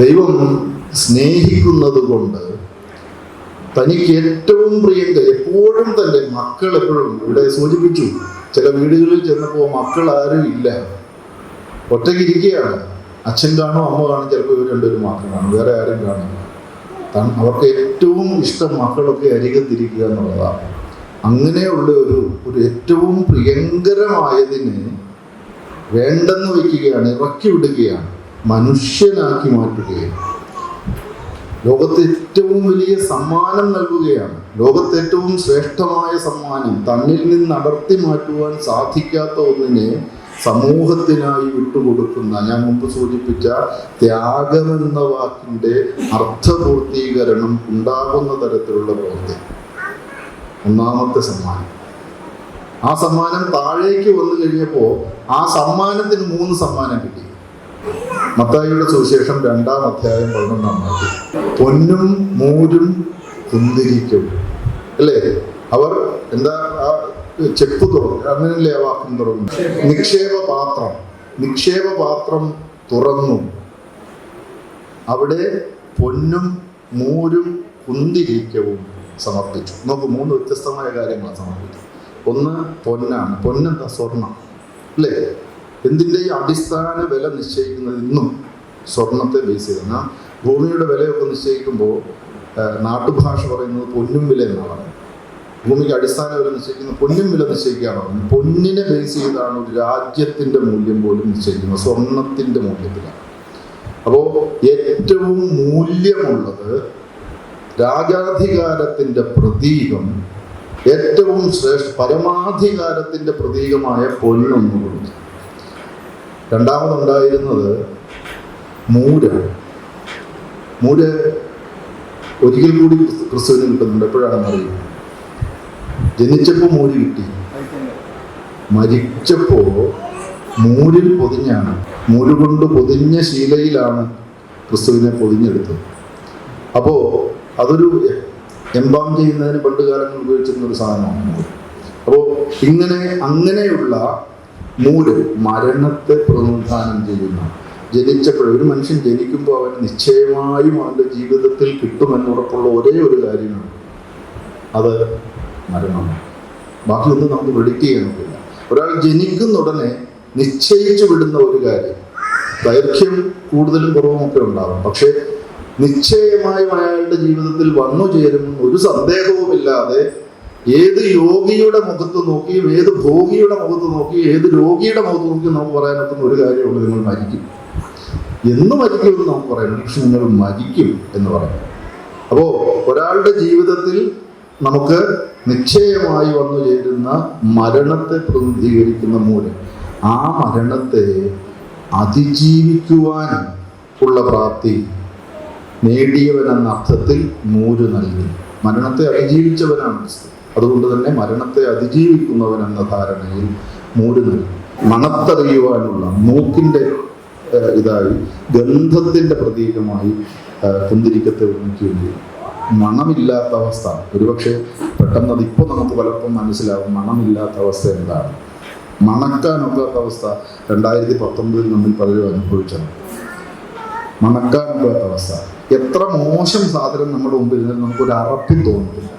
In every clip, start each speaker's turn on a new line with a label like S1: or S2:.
S1: ദൈവം സ്നേഹിക്കുന്നത് കൊണ്ട് തനിക്ക് ഏറ്റവും പ്രിയങ്ക എപ്പോഴും തന്നെ മക്കൾ എപ്പോഴും ഇവിടെ സൂചിപ്പിച്ചു ചില വീടുകളിൽ ചെന്നപ്പോൾ മക്കൾ ആരും ഇല്ല. ഒറ്റയ്ക്ക് ഇരിക്കുകയാണ്. അച്ഛൻ കാണും അമ്മ കാണും ചിലപ്പോൾ ഇവർ രണ്ടുപേരും മാത്രം കാണും വേറെ ആരും കാണില്ല അവർക്ക് ഏറ്റവും ഇഷ്ടം മക്കളൊക്കെ അരികത്തിരിക്കുക എന്നുള്ളതാണ്. അങ്ങനെയുള്ള ഒരു ഒരു ഏറ്റവും പ്രിയങ്കരമായതിന് വേണ്ടെന്ന് വയ്ക്കുകയാണ് ഇറക്കി വിടുകയാണ്. മനുഷ്യനാക്കി മാറ്റുകയാണ്. ലോകത്തെ ഏറ്റവും വലിയ സമ്മാനം നൽകുകയാണ്. ലോകത്തെ ഏറ്റവും ശ്രേഷ്ഠമായ സമ്മാനം തന്നിൽ നിന്ന് അടർത്തി മാറ്റുവാൻ സാധിക്കാത്ത ഒന്നിനെ സമൂഹത്തിനായി വിട്ടുകൊടുക്കുന്ന ഞാൻ മുമ്പ് സൂചിപ്പിച്ച ത്യാഗമെന്ന വാക്കിന്റെ അർത്ഥപൂർത്തീകരണം ഉണ്ടാകുന്ന തരത്തിലുള്ള പ്രവൃത്തി. ഒന്നാമത്തെ സമ്മാനം. ആ സമ്മാനം താഴേക്ക് വന്നു കഴിഞ്ഞപ്പോൾ ആ സമ്മാനത്തിന് മൂന്ന് സമ്മാനം കിട്ടി. മത്തായിയുടെ സുവിശേഷം രണ്ടാം അധ്യായം പതിനൊന്നാം പൊന്നും മൂരും കുന്തിരിക്കും. അല്ലേ? അവർ എന്താ ആ ചെപ്പ് തുറന്നു അങ്ങനെയല്ലേ ആ വാക്യം തുറന്നു നിക്ഷേപ പാത്രം. നിക്ഷേപ പാത്രം തുറന്നു. അവിടെ പൊന്നും മൂരും കുന്തിരിക്കവും സമർപ്പിച്ചു. നമുക്ക് മൂന്ന് വ്യത്യസ്തമായ കാര്യങ്ങളാണ് സമർപ്പിച്ചത്. ഒന്ന് പൊന്നാണ്. പൊന്നെന്താ? സ്വർണം അല്ലേ? എന്തിന്റെയും അടിസ്ഥാന വില നിശ്ചയിക്കുന്നത് ഇന്നും സ്വർണത്തെ ബേസ് ചെയ്തെന്ന ഭൂമിയുടെ വിലയൊക്കെ നിശ്ചയിക്കുമ്പോൾ നാട്ടുഭാഷ പറയുന്നത് പൊന്നും വില എന്നാണ് ഭൂമിക്ക് അടിസ്ഥാന വില നിശ്ചയിക്കുന്ന പൊന്നും വില നിശ്ചയിക്കുകയാണ് പൊന്നിനെ ബേസ് ചെയ്താണ് ഒരു രാജ്യത്തിന്റെ മൂല്യം പോലും നിശ്ചയിക്കുന്നത്. സ്വർണത്തിന്റെ മൂല്യത്തിലാണ്. അപ്പോൾ ഏറ്റവും മൂല്യമുള്ളത് രാജാധികാരത്തിന്റെ പ്രതീകം ഏറ്റവും ശ്രേഷ്ഠ പരമാധികാരത്തിന്റെ പ്രതീകമായ പൊന്നൊന്നു കൊടുത്തു. രണ്ടാമതുണ്ടായിരുന്നത് മൂര്. മൂര് ഒരിക്കൽ കൂടി ക്രിസ്തുവിന് കിട്ടുന്നുണ്ട്. എപ്പോഴാണെന്ന് അറിയും ജനിച്ചപ്പോൾ മൂര് കിട്ടി. മരിച്ചപ്പോൾ മൂരിൽ പൊതിഞ്ഞാണ്. മൂര് കൊണ്ട് പൊതിഞ്ഞ ശീലയിലാണ് ക്രിസ്തുവിനെ പൊതിഞ്ഞെടുത്തത്. അപ്പോൾ അതൊരു എംബാം ചെയ്യുന്നതിന് പണ്ട് കാലങ്ങൾ ഉപയോഗിച്ചിരുന്ന ഒരു സാധനമാണ് അപ്പോ അപ്പോൾ ഇങ്ങനെ അങ്ങനെയുള്ള മൂര് മരണത്തെ പ്രതിനിധാനം ചെയ്യുന്ന. ജനിച്ചപ്പോൾ ഒരു മനുഷ്യൻ ജനിക്കുമ്പോൾ അവൻ നിശ്ചയമായും അവന്റെ ജീവിതത്തിൽ കിട്ടുമെന്നുറപ്പുള്ള ഒരേ ഒരു കാര്യമാണ്. അത് മരണമാണ്. ബാക്കിയൊന്നും നമുക്ക് പ്രെഡിക്റ്റ് ചെയ്യാൻ പറ്റില്ല ഒരാൾ ജനിക്കുന്ന ഉടനെ നിശ്ചയിച്ചു വിടുന്ന ഒരു കാര്യം. ദൈർഘ്യം കൂടുതലും കുറവും ഒക്കെ ഉണ്ടാകും പക്ഷേ നിശ്ചയമായും അയാളുടെ ജീവിതത്തിൽ വന്നു ചേരുമെന്ന് ഒരു സന്ദേഹവുമില്ലാതെ ഏത് യോഗിയുടെ മുഖത്ത് നോക്കിയും ഏത് ഭോഗിയുടെ മുഖത്ത് നോക്കിയും ഏത് രോഗിയുടെ മുഖത്ത് നോക്കിയും നമുക്ക് പറയാനൊക്കുന്ന ഒരു കാര്യമുള്ളൂ നിങ്ങൾ മരിക്കും. എന്ന് മരിക്കുമെന്ന് നമുക്ക് പറയാം പക്ഷെ നിങ്ങൾ മരിക്കും എന്ന് പറയാം. അപ്പോൾ ഒരാളുടെ ജീവിതത്തിൽ നമുക്ക് നിശ്ചയമായി വന്നു ചേരുന്ന മരണത്തെ പ്രതിനിധീകരിക്കുന്ന മൂലം ആ മരണത്തെ അതിജീവിക്കുവാൻ ഉള്ള പ്രാപ്തി നേടിയവനെന്ന അർത്ഥത്തിൽ മൂര് നൽകി. മരണത്തെ അതിജീവിച്ചവനാണ് ക്രിസ്തു. അതുകൊണ്ട് തന്നെ മരണത്തെ അതിജീവിക്കുന്നവൻ എന്ന ധാരണയിൽ മൂടി നൽകി മണത്തറിയുവാനുള്ള മൂക്കിന്റെ ഇതായി ഗന്ധത്തിന്റെ പ്രതീകമായി കുന്തിരിക്കത്തെ വർണിക്കുകയും ചെയ്യും മണമില്ലാത്ത അവസ്ഥ. ഒരുപക്ഷെ പെട്ടെന്ന് അത് നമുക്ക് പലർക്കും മനസ്സിലാവും മണമില്ലാത്ത അവസ്ഥ എന്താണ്. മണക്കാനൊക്കാത്ത അവസ്ഥ രണ്ടായിരത്തി പത്തൊമ്പതിൽ നമ്മൾ പലരും അനുഭവിച്ചത് മണക്കാനൊക്കാത്ത അവസ്ഥ. എത്ര മോശം സാധനം നമ്മുടെ മുമ്പിൽ നിന്ന് നമുക്കൊരു അറപ്പി തോന്നത്തില്ല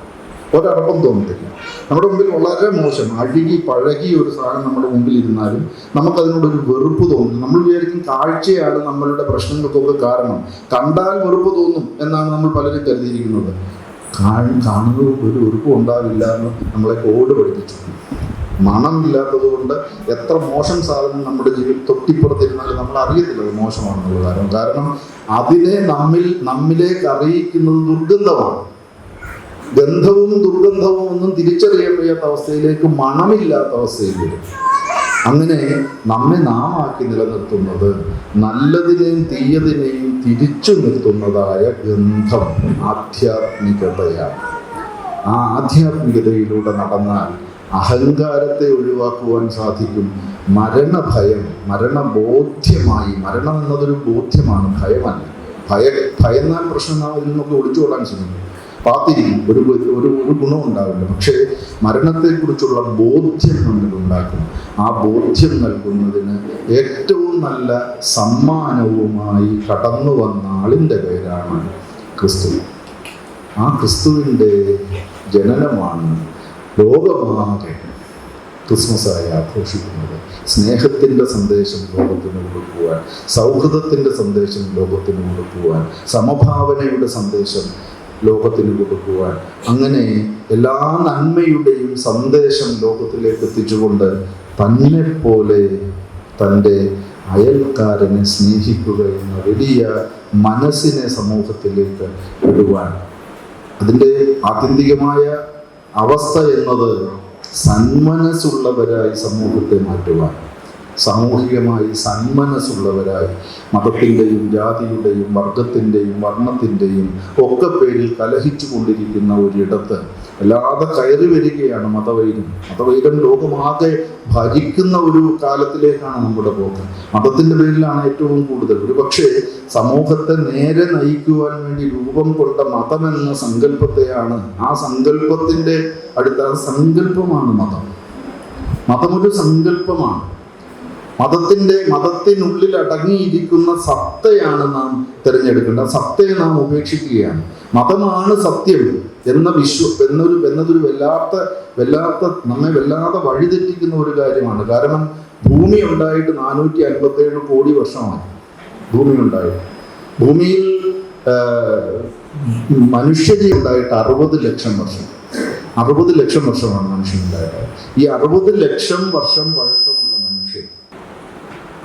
S1: ഒരറപ്പും തോന്നത്തില്ല നമ്മുടെ മുമ്പിൽ വളരെ മോശം അഴുകി പഴകി ഒരു സാധനം നമ്മുടെ മുമ്പിൽ ഇരുന്നാലും നമുക്കതിനോടൊരു വെറുപ്പ് തോന്നും. നമ്മൾ വിചാരിക്കും കാഴ്ചയാണ് നമ്മളുടെ പ്രശ്നങ്ങൾക്കൊക്കെ കാരണം. കണ്ടാൽ വെറുപ്പ് തോന്നും എന്നാണ് നമ്മൾ പലരും കരുതിയിരിക്കുന്നത്. കാണ- കാണുന്നത് ഒരു വെറുപ്പും ഉണ്ടാവില്ല എന്ന് നമ്മളെ കോഡ് പഠിപ്പിച്ചു മണമില്ലാത്തത് കൊണ്ട് എത്ര മോശം സാധനം നമ്മുടെ ജീവിതത്തിൽ തൊട്ടിപ്പുറത്തിരുന്നാലും നമ്മൾ അറിയത്തില്ല അത് മോശമാണെന്നുള്ള കാരണം കാരണം അതിനെ നമ്മിൽ നമ്മിലേക്ക് അറിയിക്കുന്നത് ദുർഗന്ധമാണ്. ഗന്ധവും ദുർഗന്ധവും ഒന്നും തിരിച്ചറിയാൻ വയ്യാത്ത അവസ്ഥയിലേക്ക് മണമില്ലാത്ത അവസ്ഥയിലേക്ക് അങ്ങനെ നമ്മെ നാം ആക്കി നിലനിർത്തുന്നത് നല്ലതിനെയും തീയതിനെയും തിരിച്ചു നിർത്തുന്നതായ ഗന്ധം ആധ്യാത്മികതയാണ്. ആ ആധ്യാത്മികതയിലൂടെ നടന്നാൽ അഹങ്കാരത്തെ ഒഴിവാക്കുവാൻ സാധിക്കും. മരണഭയം മരണബോധ്യമായി മരണം എന്നതൊരു ബോധ്യമാണ്. ഭയമല്ല. ഭയ ഭയന്നാൽ പ്രശ്നം നാം ഇതിൽ നിന്നൊക്കെ ഒളിച്ചോടാൻ ശ്രമിക്കും. പാത്തിരിക്കും ഒരു ഒരു ഒരു ഗുണവും ഉണ്ടാവില്ല. പക്ഷേ മരണത്തെക്കുറിച്ചുള്ള ബോധ്യം നമ്മിൽ ഉണ്ടാക്കും ആ ബോധ്യം നൽകുന്നതിന് ഏറ്റവും നല്ല സമ്മാനവുമായി കടന്നു വന്ന ആളിന്റെ പേരാണ് ക്രിസ്തു. ആ ക്രിസ്തുവിന്റെ ജനനമാണ് ലോകമാകെ ക്രിസ്മസായി ആഘോഷിക്കുന്നത്. സ്നേഹത്തിന്റെ സന്ദേശം ലോകത്തിന് കൊടുക്കുവാൻ സൗഹൃദത്തിന്റെ സന്ദേശം ലോകത്തിന് കൊടുക്കുവാൻ സമഭാവനയുടെ സന്ദേശം ലോകത്തിന് കൊടുക്കുവാൻ. അങ്ങനെ എല്ലാ നന്മയുടെയും സന്ദേശം ലോകത്തിലേക്ക് എത്തിച്ചുകൊണ്ട് തന്നെ പോലെ തന്റെ അയൽക്കാരനെ സ്നേഹിക്കുക എന്ന വലിയ മനസ്സിനെ സമൂഹത്തിലേക്ക് വിടുവാൻ. അതിന്റെ ആത്യന്തികമായ അവസ്ഥ എന്നത് സന്മനസ്സുള്ളവരായി സമൂഹത്തെ മാറ്റുവാൻ. സാമൂഹികമായി സന്മനസ്സുള്ളവരായി മതത്തിന്റെയും ജാതിയുടെയും വർഗത്തിന്റെയും വർണത്തിന്റെയും ഒക്കെ പേരിൽ കലഹിച്ചു കൊണ്ടിരിക്കുന്ന ഒരിടത്ത് വല്ലാതെ കയറി വരികയാണ് മതവൈരം. മതവൈരം ലോകമാകെ ഭരിക്കുന്ന ഒരു കാലത്തിലേക്കാണ് നമ്മുടെ പോക്ക് മതത്തിന്റെ പേരിലാണ് ഏറ്റവും കൂടുതൽ. ഒരു പക്ഷേ സമൂഹത്തെ നേരെ നയിക്കുവാൻ വേണ്ടി രൂപം കൊണ്ട മതമെന്ന സങ്കല്പത്തെയാണ് ആ സങ്കല്പത്തിന്റെ അടുത്ത സങ്കല്പമാണ് മതം. മതമൊരു സങ്കല്പമാണ്. മതത്തിന്റെ മതത്തിനുള്ളിൽ അടങ്ങിയിരിക്കുന്ന സത്തയാണ് നാം തിരഞ്ഞെടുക്കേണ്ടത്. സത്തയെ നാം ഉപേക്ഷിക്കുകയാണ്. മതമാണ് സത്യം എന്ന വിശ്വ എന്നൊരു എന്നതൊരു വല്ലാത്ത വല്ലാത്ത നമ്മെ വല്ലാതെ വഴിതെറ്റിക്കുന്ന ഒരു കാര്യമാണ്. കാരണം ഭൂമി ഉണ്ടായിട്ട് നാനൂറ്റി അൻപത്തേഴ് കോടി വർഷമായി ഭൂമി ഉണ്ടായിട്ട്. ഭൂമിയിൽ മനുഷ്യജി ഉണ്ടായിട്ട് അറുപത് ലക്ഷം വർഷം. അറുപത് ലക്ഷം വർഷമാണ് മനുഷ്യൻ ഉണ്ടായത്. ഈ അറുപത് ലക്ഷം വർഷം മനുഷ്യൻ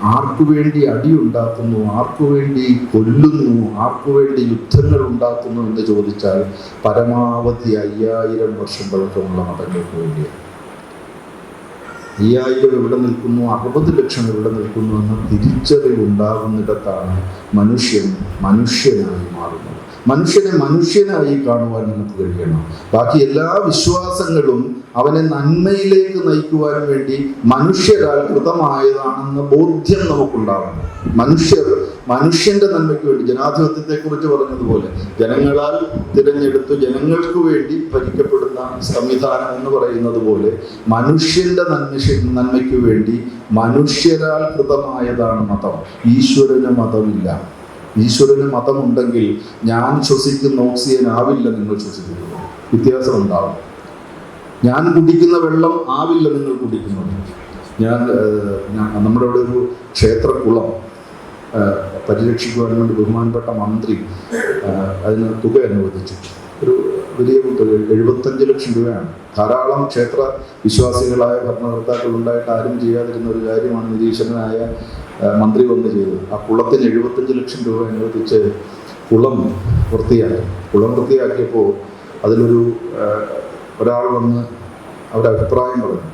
S1: ആർക്കു വേണ്ടി അടിയുണ്ടാക്കുന്നു ആർക്കു വേണ്ടി കൊല്ലുന്നു ആർക്കു വേണ്ടി യുദ്ധങ്ങൾ ഉണ്ടാക്കുന്നു എന്ന് ചോദിച്ചാൽ പരമാവധി അയ്യായിരം വർഷം പഴക്കമുള്ള മതങ്ങൾക്ക് വേണ്ടിയാണ്. അയ്യായിരം എവിടെ നിൽക്കുന്നു അറുപത് ലക്ഷം എവിടെ നിൽക്കുന്നു എന്ന തിരിച്ചറിവുണ്ടാകുന്നിടത്താണ് മനുഷ്യൻ മനുഷ്യനായി മാറുന്നത്. മനുഷ്യനെ മനുഷ്യനായി കാണുവാൻ നമുക്ക് കഴിയണം. ബാക്കി എല്ലാ വിശ്വാസങ്ങളും അവനെ നന്മയിലേക്ക് നയിക്കുവാൻ വേണ്ടി മനുഷ്യരാൽ കൃതമായതാണെന്ന ബോധ്യം നമുക്കുണ്ടാവണം. മനുഷ്യർ മനുഷ്യന്റെ നന്മയ്ക്ക് വേണ്ടി ജനാധിപത്യത്തെ കുറിച്ച് പറഞ്ഞതുപോലെ ജനങ്ങളാൽ തിരഞ്ഞെടുത്ത് ജനങ്ങൾക്ക് വേണ്ടി ഭരിക്കപ്പെടുന്ന സംവിധാനം എന്ന് പറയുന്നത് പോലെ മനുഷ്യന്റെ നന്മ നന്മയ്ക്ക് വേണ്ടി മനുഷ്യരാൽ കൃതമായതാണ് മതം. ഈശ്വരന് മതമില്ല. ഈശ്വരന് മതമുണ്ടെങ്കിൽ ഞാൻ ശ്വസിക്കുന്ന ഓക്സിജൻ ആവില്ല നിങ്ങൾ ശ്വസിക്കുന്നത്. വ്യത്യാസം ഉണ്ടാവും ഞാൻ കുടിക്കുന്ന വെള്ളം ആവില്ല നിങ്ങൾ കുടിക്കുന്നത്. ഞാൻ നമ്മുടെ ഇവിടെ ഒരു ക്ഷേത്രക്കുളം പരിരക്ഷിക്കുവാൻ വേണ്ടി ബഹുമാനപ്പെട്ട മന്ത്രി അതിന് തുക അനുവദിച്ചു. ഒരു വലിയ തുക എഴുപത്തഞ്ച് ലക്ഷം രൂപയാണ്. ധാരാളം ക്ഷേത്ര വിശ്വാസികളായ ഭരണകർത്താക്കൾ ഉണ്ടായിട്ട് ആരും ചെയ്യാതിരുന്ന ഒരു കാര്യമാണ് നിരീക്ഷകനായ മന്ത്രി വന്ന് ചെയ്തത്. ആ കുളത്തിന് എഴുപത്തഞ്ച് ലക്ഷം രൂപ അനുവദിച്ച് കുളം വൃത്തിയാക്കി. കുളം വൃത്തിയാക്കിയപ്പോൾ അതിലൊരു ഒരാൾ വന്ന് അവരുടെ അഭിപ്രായം പറയണം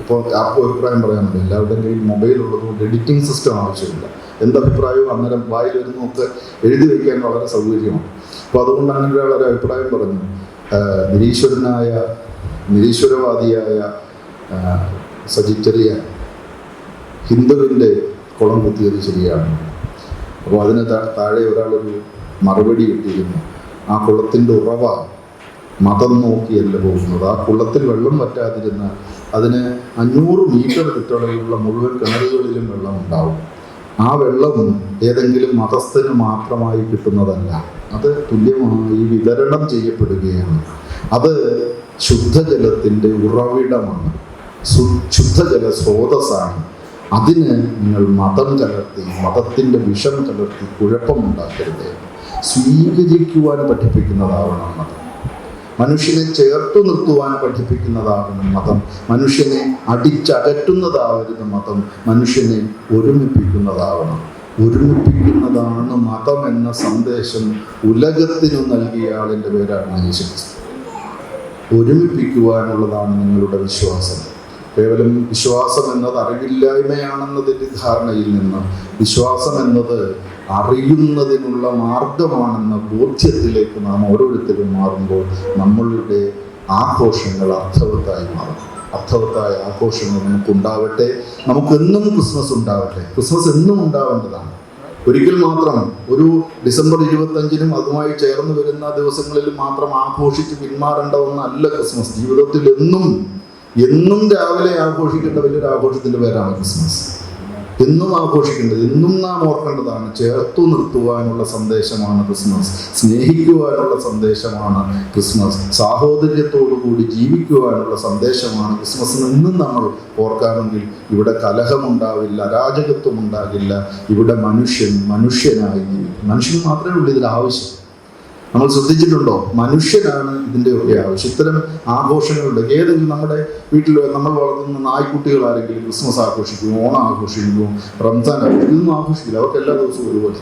S1: ഇപ്പോൾ ആപ്പ് അഭിപ്രായം പറയാനുണ്ട് എല്ലാവരുടെയും കയ്യിൽ മൊബൈൽ ഉള്ളതുകൊണ്ട് എഡിറ്റിംഗ് സിസ്റ്റം ആവശ്യമില്ല. എന്ത് അഭിപ്രായവും അന്നേരം വായിൽ വരുന്നതൊക്കെ എഴുതി വയ്ക്കാൻ വളരെ സൗകര്യമാണ്. അപ്പോൾ അതുകൊണ്ടാണ് അങ്ങനെ വളരെ അഭിപ്രായം പറഞ്ഞു നിരീശ്വരനായ നിരീശ്വരവാദിയായ സജിറ്റലിയ സജിറ്ററിയ ഹിന്ദുവിന്റെ കുളം കുത്തിയത് ശരിയാണ്. അപ്പോൾ അതിന് താഴെ ഒരാളൊരു മറുപടി കിട്ടിയിരുന്നു. ആ കുളത്തിന്റെ ഉറവ മതം നോക്കിയല്ല പോകുന്നത്. ആ കുളത്തിൽ വെള്ളം പറ്റാതിരുന്ന അതിന് അഞ്ഞൂറ് മീറ്റർ ചുറ്റളവിലുള്ള മുഴുവൻ കിണറുകളിലും വെള്ളം ഉണ്ടാവും. ആ വെള്ളം ഏതെങ്കിലും മതസ്ഥന് മാത്രമായി കിട്ടുന്നതല്ല. അത് തുല്യമായി വിതരണം ചെയ്യപ്പെടുകയാണ്. അത് ശുദ്ധജലത്തിന്റെ ഉറവിടമാണ്. ശുദ്ധജല സ്രോതസ്സാണ്. അതിന് നിങ്ങൾ മതം കലർത്തി മതത്തിന്റെ വിഷം കലർത്തി കുഴപ്പമുണ്ടാക്കരുത്. സ്വീകരിക്കുവാൻ പഠിപ്പിക്കുന്നതാവണം മതം മനുഷ്യനെ ചേർത്തു നിർത്തുവാൻ പഠിപ്പിക്കുന്നതാകുന്ന മതം മനുഷ്യനെ അടിച്ചകറ്റുന്നതാവരുത് മതം മനുഷ്യനെ ഒരുമിപ്പിക്കുന്നതാവണം ഒരുമിപ്പിക്കുന്നതാണ് മതം എന്ന സന്ദേശം ഉലകത്തിനു നൽകിയ ആളിന്റെ പേരാണ് യേശുക്രിസ്തു. ഒരുമിപ്പിക്കുവാനുള്ളതാണ് നിങ്ങളുടെ വിശ്വാസം. കേവലം വിശ്വാസം എന്നത് അറിവില്ലായ്മയാണെന്ന ധാരണയിൽ നിന്ന് വിശ്വാസം എന്നത് അറിയുന്നതിനുള്ള മാർഗമാണെന്ന ബോധ്യത്തിലേക്ക് നാം ഓരോരുത്തരും മാറുമ്പോൾ നമ്മളുടെ ആഘോഷങ്ങൾ അർത്ഥവത്തായി മാറും. അർത്ഥവത്തായ ആഘോഷങ്ങൾ നമുക്കുണ്ടാവട്ടെ. നമുക്കെന്നും ക്രിസ്മസ് ഉണ്ടാവട്ടെ. ക്രിസ്മസ് എന്നും ഉണ്ടാവേണ്ടതാണ്. ഒരിക്കൽ മാത്രം ഒരു ഡിസംബർ ഇരുപത്തഞ്ചിനും അതുമായി ചേർന്ന് വരുന്ന ദിവസങ്ങളിൽ മാത്രം ആഘോഷിച്ച് പിന്മാറേണ്ട ഒന്നല്ല ക്രിസ്മസ്. ജീവിതത്തിൽ എന്നും എന്നും രാവിലെ ആഘോഷിക്കേണ്ട വലിയൊരു ആഘോഷത്തിന്റെ പേരാണ് ക്രിസ്മസ്. എന്നും ആഘോഷിക്കേണ്ടത് എന്നും നാം ഓർക്കേണ്ടതാണ് ചേർത്തു നിർത്തുവാനുള്ള സന്ദേശമാണ് ക്രിസ്മസ് സ്നേഹിക്കുവാനുള്ള സന്ദേശമാണ് ക്രിസ്മസ് സാഹോദര്യത്തോടു കൂടി ജീവിക്കുവാനുള്ള സന്ദേശമാണ് ക്രിസ്മസ് എന്നും നമ്മൾ ഓർക്കാമെങ്കിൽ ഇവിടെ കലഹമുണ്ടാവില്ല അരാജകത്വം ഉണ്ടാകില്ല ഇവിടെ മനുഷ്യൻ മനുഷ്യനായി ജീവിക്കും. മനുഷ്യൻ മാത്രമേ ഉള്ളൂ ഇതിൽ ആവശ്യം. നമ്മൾ ശ്രദ്ധിച്ചിട്ടുണ്ടോ? മനുഷ്യനാണ് ഇതിന്റെയൊക്കെ ആവശ്യം. ഇത്തരം ആഘോഷങ്ങളുണ്ട്. ഏതെങ്കിലും നമ്മുടെ വീട്ടിൽ നമ്മൾ വളർത്തുന്ന നായ്ക്കുട്ടികൾ ആരെങ്കിലും ക്രിസ്മസ് ആഘോഷിക്കും ഓണം ആഘോഷിക്കും റംസാൻ ആഘോഷിക്കും ഇതൊന്നും ആഘോഷിക്കില്ല. അവർക്ക് എല്ലാ ദിവസവും ഒരുപോലെ.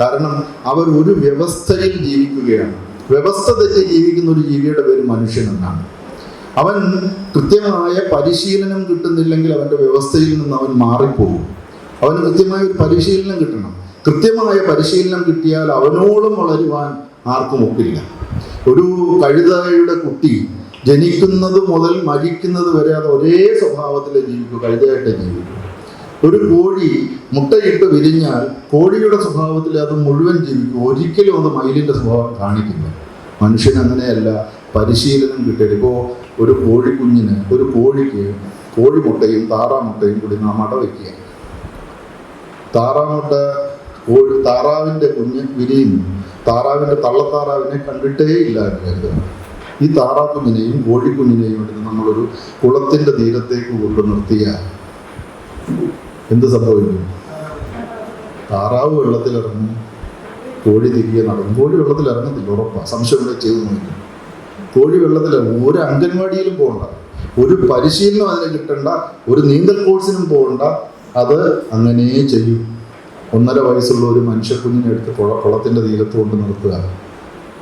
S1: കാരണം അവർ ഒരു വ്യവസ്ഥയിൽ ജീവിക്കുകയാണ്. വ്യവസ്ഥ തെറ്റി ജീവിക്കുന്ന ഒരു ജീവിയുടെ പേര് മനുഷ്യൻ എന്നാണ്. അവൻ കൃത്യമായ പരിശീലനം കിട്ടുന്നില്ലെങ്കിൽ അവന്റെ വ്യവസ്ഥയിൽ നിന്ന് അവൻ മാറിപ്പോകും. അവന് കൃത്യമായ ഒരു പരിശീലനം കിട്ടണം. കൃത്യമായ പരിശീലനം കിട്ടിയാൽ അവനോളം വളരുവാൻ ആർക്കും ഒക്കില്ല ഒരു കഴുതയുടെ കുട്ടി ജനിക്കുന്നത് മുതൽ മരിക്കുന്നത് വരെ അത് ഒരേ സ്വഭാവത്തിൽ ജീവിക്കും കഴുതയായിട്ട് ജീവിക്കും. ഒരു കോഴി മുട്ടയിട്ട് വിരിഞ്ഞാൽ കോഴിയുടെ സ്വഭാവത്തിൽ അത് മുഴുവൻ ജീവിക്കും. ഒരിക്കലും അത് മയിലിന്റെ സ്വഭാവം കാണിക്കില്ല. മനുഷ്യൻ അങ്ങനെയല്ല പരിശീലനം കിട്ടിയത് ഇപ്പോൾ ഒരു കോഴിക്കുഞ്ഞിന് ഒരു കോഴിക്ക് കോഴിമുട്ടയും താറാമുട്ടയും കൂടി നാം അടവയ്ക്കുക. താറാമുട്ട കോഴി താറാവിന്റെ കുഞ്ഞ് വിരിയുന്നു താറാവിന്റെ തള്ളത്താറാവിനെ കണ്ടിട്ടേ ഇല്ല കരുതുക ഈ താറാക്കുഞ്ഞിനെയും കോഴിക്കുഞ്ഞിനെയും എടുത്ത് നമ്മളൊരു കുളത്തിന്റെ തീരത്തേക്ക് കൊണ്ടു നിർത്തിയാൽ എന്ത് സംഭവിക്കും? താറാവ് വെള്ളത്തിലിറങ്ങും കോഴി തിരികെ നടക്കും. കോഴി വെള്ളത്തിൽ ഇറങ്ങത്തില്ല ഉറപ്പാണ് സംശയം ചെയ്തു നോക്കും. കോഴി വെള്ളത്തിൽ ഒരു അംഗൻവാടിയിലും പോകണ്ട. ഒരു പരിശീലനം അതിന് കിട്ടണ്ട. ഒരു നീന്തൽ കോഴ്സിനും പോകണ്ട. അത് അങ്ങനെ ചെയ്യും. ഒന്നര വയസ്സുള്ള ഒരു മനുഷ്യക്കുഞ്ഞിനെ എടുത്ത് കുള കുളത്തിന്റെ തീരത്ത് കൊണ്ട് നിർത്തുക.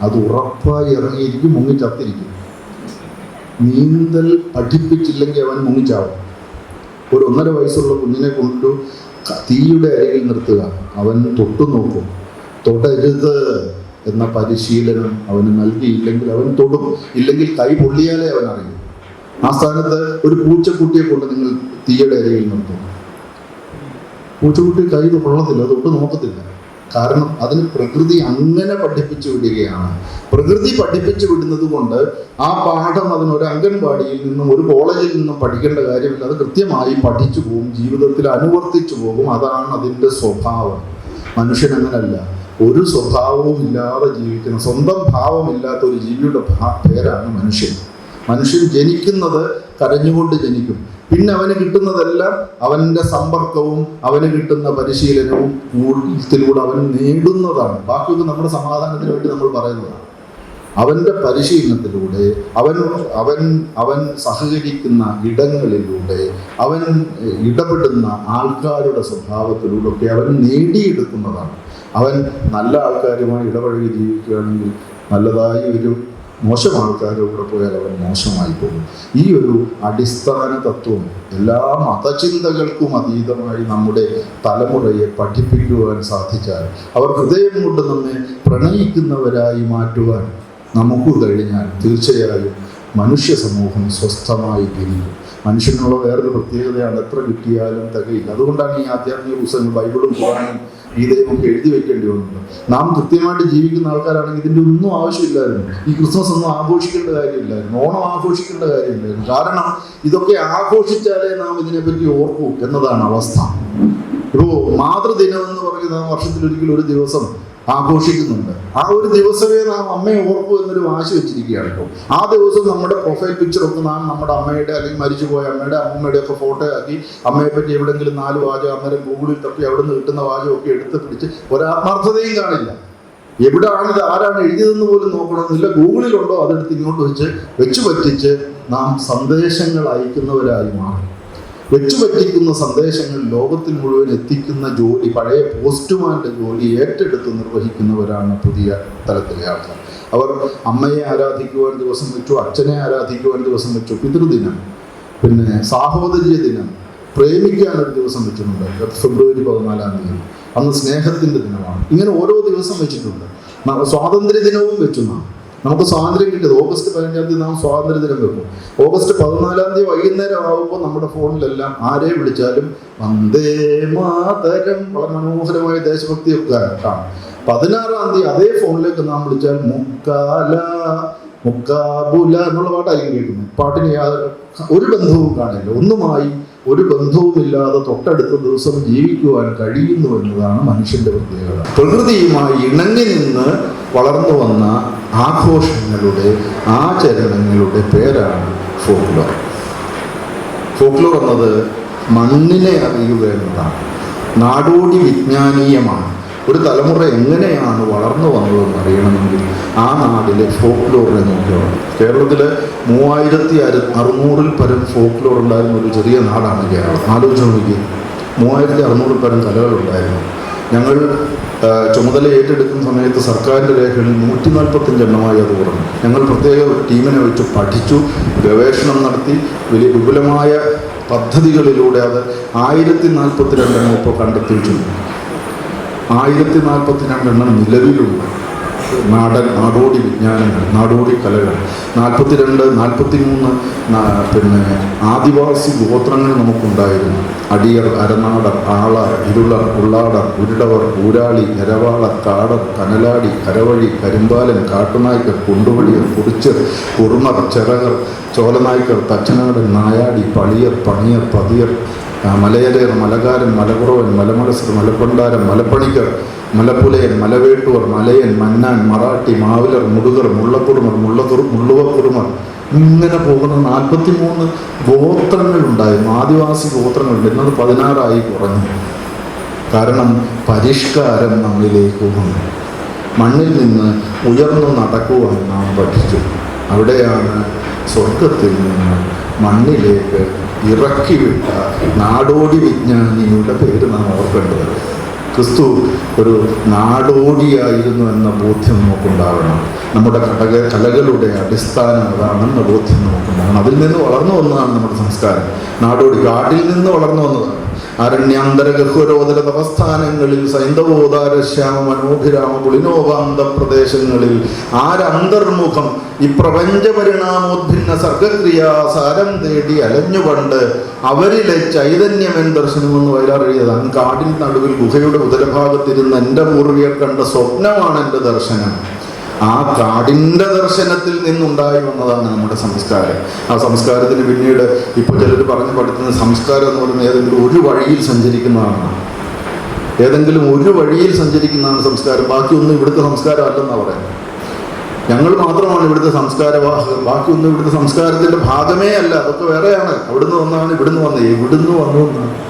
S1: അത് ഉറപ്പായി ഇറങ്ങിയിരിക്കും മുങ്ങിച്ചത്തിരിക്കും നീന്തൽ പഠിപ്പിച്ചില്ലെങ്കിൽ അവൻ മുങ്ങിച്ചാവും. ഒരു ഒന്നര വയസ്സുള്ള കുഞ്ഞിനെ കൊണ്ട് തീയുടെ അരികിൽ നിർത്തുക. അവൻ തൊട്ടു നോക്കും. തൊടരുത് എന്ന പരിശീലനം അവന് നൽകിയില്ലെങ്കിൽ അവൻ തൊടും. ഇല്ലെങ്കിൽ കൈ പൊള്ളിയാലേ അവൻ അറിയും. ആ സ്ഥാനത്ത് ഒരു പൂച്ചക്കുട്ടിയെ കൊണ്ട് നിങ്ങൾ തീയുടെ അരികിൽ നിർത്തും. പൂച്ചക്കുട്ടി കൈ കൊള്ളത്തില്ല തൊട്ട് നോക്കത്തില്ല. കാരണം അതിന് പ്രകൃതി അങ്ങനെ പഠിപ്പിച്ചു വിടുകയാണ്. പ്രകൃതി പഠിപ്പിച്ചു വിടുന്നത് കൊണ്ട് ആ പാഠം അതിന് ഒരു അംഗൻവാടിയിൽ നിന്നും ഒരു കോളേജിൽ നിന്നും പഠിക്കേണ്ട കാര്യമില്ല. അത് കൃത്യമായി പഠിച്ചു പോകും ജീവിതത്തിൽ അനുവർത്തിച്ചു പോകും. അതാണ് അതിന്റെ സ്വഭാവം. മനുഷ്യൻ അങ്ങനല്ല. ഒരു സ്വഭാവവും ഇല്ലാതെ ജീവിക്കുന്ന സ്വന്തം ഭാവമില്ലാത്ത ഒരു ജീവിയുടെ പേരാണ് മനുഷ്യൻ. മനുഷ്യൻ ജനിക്കുന്നത് കരഞ്ഞുകൊണ്ട് ജനിക്കും. പിന്നെ അവന് കിട്ടുന്നതെല്ലാം അവന്റെ സമ്പർക്കവും അവന് കിട്ടുന്ന പരിശീലനവും കൂട്ടത്തിലൂടെ അവൻ നേടുന്നതാണ്. ബാക്കിയൊക്കെ നമ്മുടെ സമാധാനത്തിന് വേണ്ടി നമ്മൾ പറയുന്നതാണ്. അവന്റെ പരിശീലനത്തിലൂടെ അവൻ അവൻ അവൻ സഹകരിക്കുന്ന ഇടങ്ങളിലൂടെ അവൻ ഇടപെടുന്ന ആൾക്കാരുടെ സ്വഭാവത്തിലൂടെ ഒക്കെ അവൻ നേടിയെടുക്കുന്നതാണ്. അവൻ നല്ല ആൾക്കാരുമായി ഇടപഴകി ജീവിക്കുകയാണെങ്കിൽ നല്ലതായി ഒരു മോശം ആൾക്കാരുടെ കൂടെ പോയാൽ അവൻ മോശമായി പോകും ഈ ഒരു അടിസ്ഥാന തത്വം എല്ലാ മതചിന്തകൾക്കും അതീതമായി നമ്മുടെ തലമുറയെ പഠിപ്പിക്കുവാൻ സാധിച്ചാൽ അവർ ഹൃദയം കൊണ്ട് നമ്മെ പ്രണയിക്കുന്നവരായി മാറ്റുവാൻ നമുക്ക് കഴിഞ്ഞാൽ തീർച്ചയായും മനുഷ്യ സമൂഹം സ്വസ്ഥമായി തിരിയും മനുഷ്യനുള്ള വേറൊരു പ്രത്യേകതയാണ് എത്ര കിട്ടിയാലും തികയില്ല. അതുകൊണ്ടാണ് ഈ ആധ്യാത്മിക പുസ്തകങ്ങൾ ബൈബിളും ഖുറാനും ഗീതയും നമുക്ക് എഴുതി വെക്കേണ്ടി വന്നു നാം കൃത്യമായിട്ട് ജീവിക്കുന്ന ആൾക്കാരാണെങ്കിൽ ഇതിന്റെ ഒന്നും ആവശ്യമില്ലായിരുന്നു. ഈ ക്രിസ്മസ് ഒന്നും ആഘോഷിക്കേണ്ട കാര്യമില്ലായിരുന്നു. ഓണം ആഘോഷിക്കേണ്ട കാര്യമില്ലായിരുന്നു. കാരണം ഇതൊക്കെ ആഘോഷിച്ചാലേ നാം ഇതിനെപ്പറ്റി ഓർക്കൂ എന്നതാണ് അവസ്ഥ. ഇപ്പോൾ മാതൃദിനം എന്ന് പറഞ്ഞ് വർഷത്തിൽ വർഷത്തിലൊരിക്കലും ഒരു ദിവസം ആഘോഷിക്കുന്നുണ്ട്. ആ ഒരു ദിവസമേ നാം അമ്മയെ ഓർക്കൂ എന്നൊരു വാശി വെച്ചിരിക്കുകയാണ് ഇപ്പോൾ ആ ദിവസം നമ്മുടെ പ്രൊഫൈൽ പിക്ചറൊക്കെ നാം നമ്മുടെ അമ്മയുടെ അല്ലെങ്കിൽ മരിച്ചുപോയ അമ്മയുടെ അമ്മയുടെ ഒക്കെ ഫോട്ടോ ആക്കി അമ്മയെ പറ്റി എവിടെങ്കിലും നാല് വാചകം അന്നേരം ഗൂഗിളിൽ തപ്പി അവിടെ നിന്ന് കിട്ടുന്ന വാചകമൊക്കെ എടുത്ത് പിടിച്ച് ഒരാത്മാർത്ഥതയും കാണില്ല. എവിടെയാണ് ഇത് ആരാണ് എഴുതിയതെന്ന് പോലും നോക്കണമെന്നില്ല. ഗൂഗിളിലുണ്ടോ അതെടുത്ത് ഇങ്ങോട്ട് വെച്ച് വെച്ച് പറ്റിച്ച് നാം സന്ദേശങ്ങൾ അയക്കുന്നവരായി മാറും. വെച്ചു പറ്റിക്കുന്ന സന്ദേശങ്ങൾ ലോകത്തിൽ മുഴുവൻ എത്തിക്കുന്ന ജോലി പഴയ പോസ്റ്റ്മാന്റെ ജോലി ഏറ്റെടുത്ത് നിർവഹിക്കുന്നവരാണ് പുതിയ തലത്തിലെ ആൾക്കാർ അവർ അമ്മയെ ആരാധിക്കുവാൻ ദിവസം വെച്ചു അച്ഛനെ ആരാധിക്കുവാൻ ദിവസം വെച്ചു പിതൃദിനം പിന്നെ സാഹോദര്യ ദിനം പ്രേമിക്കാൻ ഒരു ദിവസം വെച്ചിട്ടുണ്ട്. ഫെബ്രുവരി പതിനാലാം തീയതി. അന്ന് സ്നേഹത്തിന്റെ ദിനമാണ്. ഇങ്ങനെ ഓരോ ദിവസം വെച്ചിട്ടുണ്ട്. സ്വാതന്ത്ര്യ ദിനവും വെച്ചു നാം. നമുക്ക് സ്വാതന്ത്ര്യം കിട്ടിയത്. ഓഗസ്റ്റ് പതിനഞ്ചാം തീയതി നാം സ്വാതന്ത്ര്യ ദിനം വെക്കും. ഓഗസ്റ്റ് പതിനാലാം തീയതി വൈകുന്നേരം ആകുമ്പോൾ നമ്മുടെ ഫോണിലെല്ലാം ആരെ വിളിച്ചാലും വന്ദേ മാതരം. വളരെ മനോഹരമായ ദേശഭക്തി കാണാം. പതിനാറാം തീയതി അതേ ഫോണിലേക്ക് നാം വിളിച്ചാൽ മുക്കാല മുക്കാബുല എന്നുള്ള പാട്ടായിരിക്കും കേൾക്കുന്നത്. പാട്ടിന് യാതൊരു ഒരു ബന്ധവും കാണില്ല. ഒന്നുമായി ഒരു ബന്ധവുമില്ലാതെ തൊട്ടടുത്ത ദിവസം ജീവിക്കുവാൻ കഴിയുന്നു എന്നതാണ് മനുഷ്യന്റെ പ്രത്യേകത. പ്രകൃതിയുമായി ഇണങ്ങി നിന്ന് വളർന്നു വന്ന ആഘോഷങ്ങളുടെ ആചരണങ്ങളുടെ പേരാണ് ഫോക്ലോർ. ഫോക്ലോർ എന്നത് മണ്ണിനെ അറിയുക എന്നതാണ്. നാടോടി വിജ്ഞാനീയമാണ്. ഒരു തലമുറ എങ്ങനെയാണ് വളർന്നു വന്നതെന്ന് അറിയണമെങ്കിൽ ആ നാടിലെ ഫോക്ക് ലോറിനെ നോക്കുക കേരളത്തിലെ മൂവായിരത്തി അരു അറുന്നൂറിൽ പരം ഫോക്ക് ലോർ ഉണ്ടായിരുന്ന ഒരു ചെറിയ നാടാണ് കേരളം. ആലോചിച്ച് നോക്കി മൂവായിരത്തി അറുന്നൂറിൽ പരം കലകളുണ്ടായിരുന്നു. ഞങ്ങൾ ചുമതല ഏറ്റെടുക്കുന്ന സമയത്ത് സർക്കാരിന്റെ രേഖകളിൽ നൂറ്റി നാൽപ്പത്തഞ്ച് എണ്ണമായി അത് കുറഞ്ഞു ഞങ്ങൾ പ്രത്യേക ടീമിനെ വെച്ച് പഠിച്ചു ഗവേഷണം നടത്തി വലിയ വിപുലമായ പദ്ധതികളിലൂടെ അത് ആയിരത്തി നാൽപ്പത്തി രണ്ടെണ്ണം ഇപ്പോൾ കണ്ടെത്തിയിട്ടുണ്ട്. ആയിരത്തി നാൽപ്പത്തി രണ്ടെണ്ണം നിലവിലുണ്ട്. നാടൻ നാടോടി വിജ്ഞാനങ്ങൾ നാടോടി കലകൾ. നാൽപ്പത്തിരണ്ട് നാൽപ്പത്തി മൂന്ന് പിന്നെ ആദിവാസി ഗോത്രങ്ങൾ നമുക്കുണ്ടായിരുന്നു. അടിയർ അരനാടർ ആള ഇരുളർ ഉള്ളാടർ ഉരുടവർ ഊരാളി കരവാള കാടർ കനലാടി കരവഴി കരിമ്പാലൻ കാട്ടുനായ്ക്കർ കൊണ്ടുവഴിയർ കുറിച്ചർ കുറുമർ ചെറകർ ചോലനായ്ക്കർ തച്ചനാടൻ നായാടി പളിയർ പണിയർ പതിയർ മലയലയർ മലകാരൻ മലകുറവൻ മലമടസർ മലപ്പണ്ടാരം മലപ്പണിക്കർ മലപ്പുലയൻ മലവേട്ടുവർ മലയൻ മന്നാൻ മറാഠി മാവിലർ മുടുകർ മുള്ളക്കുറുമർ മുള്ളക്കുറു മുള്ളുവക്കുറുമർ ഇങ്ങനെ പോകുന്ന നാൽപ്പത്തി മൂന്ന് ഗോത്രങ്ങളുണ്ടായിരുന്നു ആദിവാസി ഗോത്രങ്ങളുണ്ട്. ഇന്നത് പതിനാറായി കുറഞ്ഞു. കാരണം പരിഷ്കാരം നമ്മിലേക്ക് വന്നു. മണ്ണിൽ നിന്ന് ഉയർന്നു നടക്കുവാൻ നാം പഠിച്ചു. അവിടെയാണ് സ്വർഗത്തിൽ നിന്ന് മണ്ണിലേക്ക് ഇറക്കി വിട്ട നാടോടി വിജ്ഞാനിയുടെ പേര് നാം ഓർക്കേണ്ടത് ക്രിസ്തു ഒരു നാടോടിയായിരുന്നു എന്ന ബോധ്യം നമുക്കുണ്ടാവണം നമ്മുടെ കടക കലകളുടെ അടിസ്ഥാനം അതാണെന്ന ബോധ്യം നമുക്കുണ്ടാകണം. അതിൽ നിന്ന് വളർന്നു വന്നതാണ് നമ്മുടെ സംസ്കാരം. നാടോടി കാട്ടിൽ നിന്ന് വളർന്നു വന്നതാണ്. അരണ്യാന്തര ഗഹ്വരോദര തപസ്ഥാനങ്ങളിൽ സൈന്ധവോദാര ശ്യാമ മനോഭിരാമ പുളിനോപാന്ത പ്രദേശങ്ങളിൽ ആരന്തർമുഖം ഈ പ്രപഞ്ച പരിണാമോദ്ഭിന്ന സാരം തേടി അലഞ്ഞുകൊണ്ട് അവരിലെ ചൈതന്യമെൻ ദർശനമെന്ന് വയലാർ എഴുതിയതാണ് കാടിൻ നടുവിൽ ഗുഹയുടെ ഉദരഭാഗത്തിരുന്ന് എന്റെ പൂർവികർ കണ്ട സ്വപ്നമാണ് എന്റെ ദർശനം. ആ കാടിന്റെ ദർശനത്തിൽ നിന്നുണ്ടായി വന്നതാണ് നമ്മുടെ സംസ്കാരം. ആ സംസ്കാരത്തിന് പിന്നീട് ഇപ്പോൾ ചിലർ പറഞ്ഞു പഠിക്കുന്ന സംസ്കാരം എന്ന് പറയുന്നത് ഏതെങ്കിലും ഒരു വഴിയിൽ സഞ്ചരിക്കുന്നതാണ്. ഏതെങ്കിലും ഒരു വഴിയിൽ സഞ്ചരിക്കുന്നതാണ് സംസ്കാരം. ബാക്കിയൊന്നും ഇവിടുത്തെ സംസ്കാരം അല്ലെന്നാണ് പറയുന്നത്. ഞങ്ങൾ മാത്രമാണ് ഇവിടുത്തെ സംസ്കാരവാഹകർ. ബാക്കിയൊന്നും ഇവിടുത്തെ സംസ്കാരത്തിന്റെ ഭാഗമേ അല്ല. അതൊക്കെ വേറെയാണ്. അവിടുന്ന് വന്നാണ് ഇവിടുന്ന് വന്നത്. എവിടുന്ന് വന്നു എന്നാണ്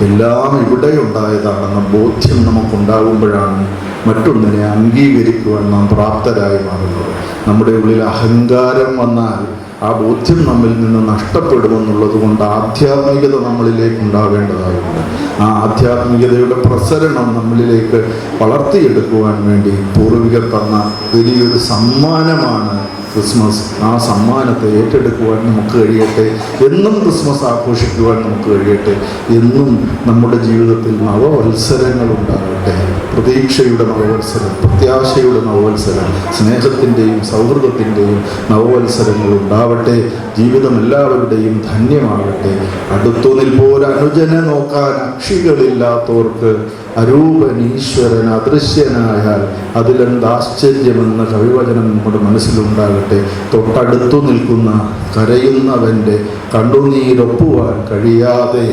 S1: എല്ലാം ഇവിടെ ഉണ്ടായതാണെന്ന ബോധ്യം നമുക്കുണ്ടാകുമ്പോഴാണ് മറ്റൊന്നിനെ അംഗീകരിക്കുവാൻ നാം പ്രാപ്തരായി മാറുന്നത്. നമ്മുടെ ഉള്ളിൽ അഹങ്കാരം വന്നാൽ ആ ബോധ്യം നമ്മിൽ നിന്ന് നഷ്ടപ്പെടുമെന്നുള്ളത് കൊണ്ട് ആധ്യാത്മികത നമ്മളിലേക്ക് ഉണ്ടാവേണ്ടതായുണ്ട് ആ ആധ്യാത്മികതയുടെ പ്രസരണം നമ്മളിലേക്ക് വളർത്തിയെടുക്കുവാൻ വേണ്ടി പൂർവികർ തന്ന വലിയൊരു സമ്മാനമാണ് ക്രിസ്മസ്. ആ സമ്മാനത്തെ ഏറ്റെടുക്കുവാൻ നമുക്ക് കഴിയട്ടെ. എന്നും ക്രിസ്മസ് ആഘോഷിക്കുവാൻ നമുക്ക് കഴിയട്ടെ. എന്നും നമ്മുടെ ജീവിതത്തിൽ നവവത്സരങ്ങൾ ഉണ്ടാകട്ടെ. പ്രതീക്ഷയുടെ നവവത്സരം പ്രത്യാശയുടെ നവവത്സരം സ്നേഹത്തിന്റെയും സൗഹൃദത്തിന്റെയും നവവത്സരങ്ങൾ ഉണ്ടാവട്ടെ. ജീവിതം എല്ലാവരുടെയും ധന്യമാകട്ടെ. അടുത്തു നിൽപ്പോർ അനുജനെ നോക്കാൻ അക്ഷികളില്ലാത്തവർക്ക് അരൂപൻ ഈശ്വരൻ അദൃശ്യനായാൽ അതിലെന്ത് ആശ്ചര്യമെന്ന കവിവചനം നമ്മുടെ മനസ്സിലുണ്ടാകട്ടെ. തൊട്ടടുത്തു നിൽക്കുന്ന കരയുന്നവന്റെ കണ്ണുനീരൊപ്പുവാൻ കഴിയാതെ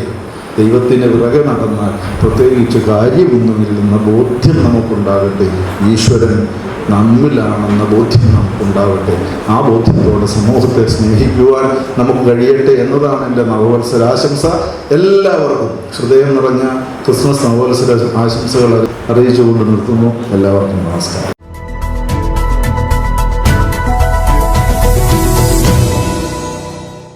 S1: ദൈവത്തിന് വിറകെ നടന്നാൽ പ്രത്യേകിച്ച് കാര്യമൊന്നുമില്ലെന്ന ബോധ്യം നമുക്കുണ്ടാകട്ടെ. ഈശ്വരൻ നമ്മിലാണെന്ന ബോധ്യം നമുക്കുണ്ടാവട്ടെ ആ ബോധ്യത്തോടെ സമൂഹത്തെ സ്നേഹിക്കുവാൻ നമുക്ക് കഴിയട്ടെ എന്നതാണ് എന്റെ നവവത്സര ആശംസ എല്ലാവർക്കും ഹൃദയം നിറഞ്ഞ ക്രിസ്മസ് നവവത്സര ആശംസകൾ അറിയിച്ചുകൊണ്ട് നിർത്തുന്നു. എല്ലാവർക്കും നമസ്കാരം.